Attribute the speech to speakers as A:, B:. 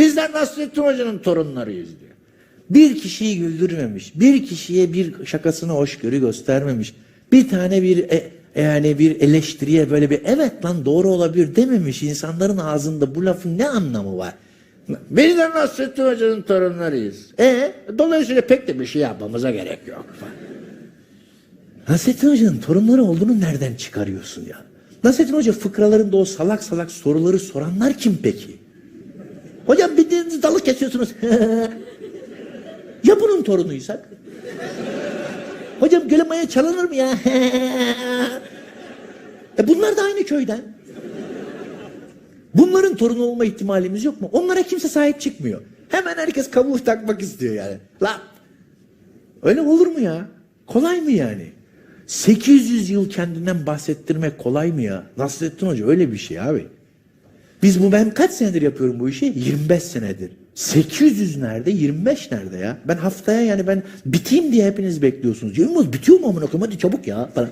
A: Bizler Nasrettin Hoca'nın torunlarıyız diyor. Bir kişiyi güldürmemiş, bir kişiye bir şakasına hoşgörü göstermemiş, bir tane bir e- yani bir eleştiriye böyle bir evet lan doğru olabilir dememiş insanların ağzında bu lafın ne anlamı var? Bizler Nasrettin Hoca'nın torunlarıyız. E dolayısıyla pek de bir şey yapmamıza gerek yok. Nasrettin Hoca'nın torunları olduğunu nereden çıkarıyorsun ya? Nasrettin Hoca fıkralarında o salak salak soruları soranlar kim peki? Hocam bildiğiniz dalı kesiyorsunuz. ya bunun torunuysak? Hocam göle maya çalınır mı ya? e bunlar da aynı köyden. Bunların torunu olma ihtimalimiz yok mu? Onlara kimse sahip çıkmıyor. Hemen herkes kabuğu takmak istiyor yani. La öyle olur mu ya? Kolay mı yani? 800 yıl kendinden bahsettirmek kolay mı ya? Nasrettin Hoca öyle bir şey abi. Biz bu ben kaç senedir yapıyorum bu işi? 25 senedir. 800 nerede? 25 nerede ya? Ben haftaya yani ben biteyim diye hepiniz bekliyorsunuz. Yılmaz bitiyor mu amına koyayım hadi çabuk ya falan.